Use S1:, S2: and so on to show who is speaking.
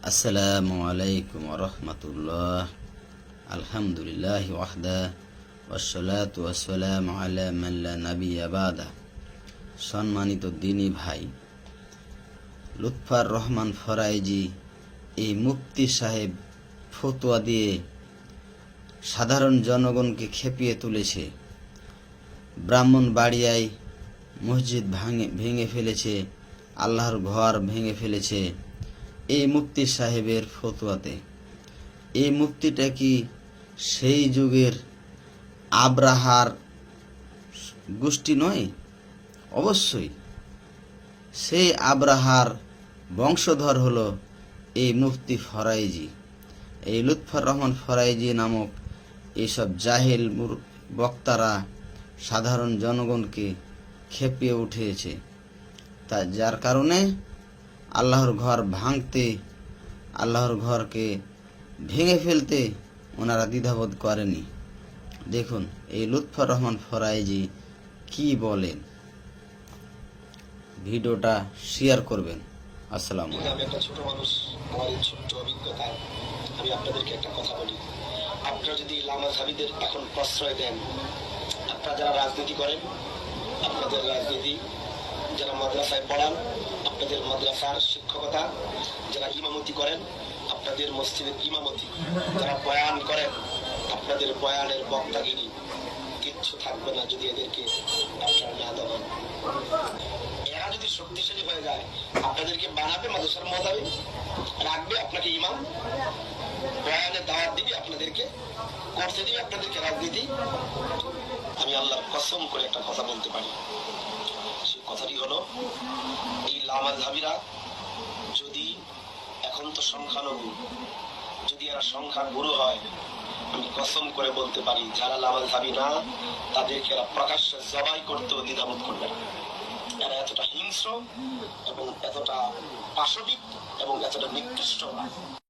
S1: আসসালামু আলাইকুম রহমতুল্লাহ আলহামদুলিল্লাহ ওয়াহদা, ওয়াসসালাতু ওয়াসসালামু আলা মান লা নাবিয়্যা বাদা। সম্মানিত দিনী ভাই, লুৎফার রহমান ফরাইজি, এই মুফতি সাহেব ফতোয়া দিয়ে সাধারণ জনগণকে খেপিয়ে তুলেছে। ব্রাহ্মণ বাড়িয়ায় মসজিদ ভাঙে, ভেঙে ফেলেছে, আল্লাহর ঘর ভেঙে ফেলেছে এই মুফতি সাহেবের ফতোয়াতে। এই মুফতিটা কি সেই যুগের আব্রাহার গোষ্ঠী নয়? অবশ্যই। সেই আব্রাহার বংশধর হলো এই মুফতি ফরাইজি। এই লুৎফর রহমান ফরাইজি নামক এইসব জাহেল বক্তারা সাধারণ জনগণকে খেপিয়ে উঠেছে। তা যার কারণে আল্লাহর ঘর ভাঙতে, আল্লাহর ঘরকে ভেঙে ফেলতে ওনারা দ্বিধাবোধ করেনি। দেখুন, এই লুৎফর রহমান ফরাইজি কি বলেন? ভিডিওটা শেয়ার করবেন। আসসালামু
S2: আপনারা যদি লামাজাবিদের এখন প্রশ্রয় দেন, আপনারা যারা রাজনীতি করেন, আপনাদের রাজনীতি যারা মাদ্রাসায় পড়ান, আপনাদের মাদ্রাসার শিক্ষকতা যারা ইমামতি করেন, আপনাদের মসজিদের ইমামতি যারা বয়ান করেন, আপনাদের বয়ানের বক্তাগিরি কিচ্ছু থাকবে না যদি এদেরকে আপনারা না দেবেন এরা যদি শক্তিশালী হয়ে যায়, আপনাদেরকে বানাবে মাদ্রাসার মোতাবেক, রাখবে আপনাকে ইমাম বয়ানে দাওয়াত দিবে আপনাদেরকে, করতে দিবে আপনাদেরকে রাজনীতি। আমি আল্লাহর কসম করে একটা কথা বলতে পারি। এই লামা ধাবিরা যদি এখন তো সংখ্যালঘু, যদি এরা সংখ্যা গুরু হয়, আমি কসম করে বলতে পারি, যারা লামা ধাবি না, তাদেরকে এরা প্রকাশ্যে জবাই করতেও দ্বিধাবোধ করবে না। এরা এতটা হিংস্র এবং এতটা পাশবিক এবং এতটা নিকৃষ্ট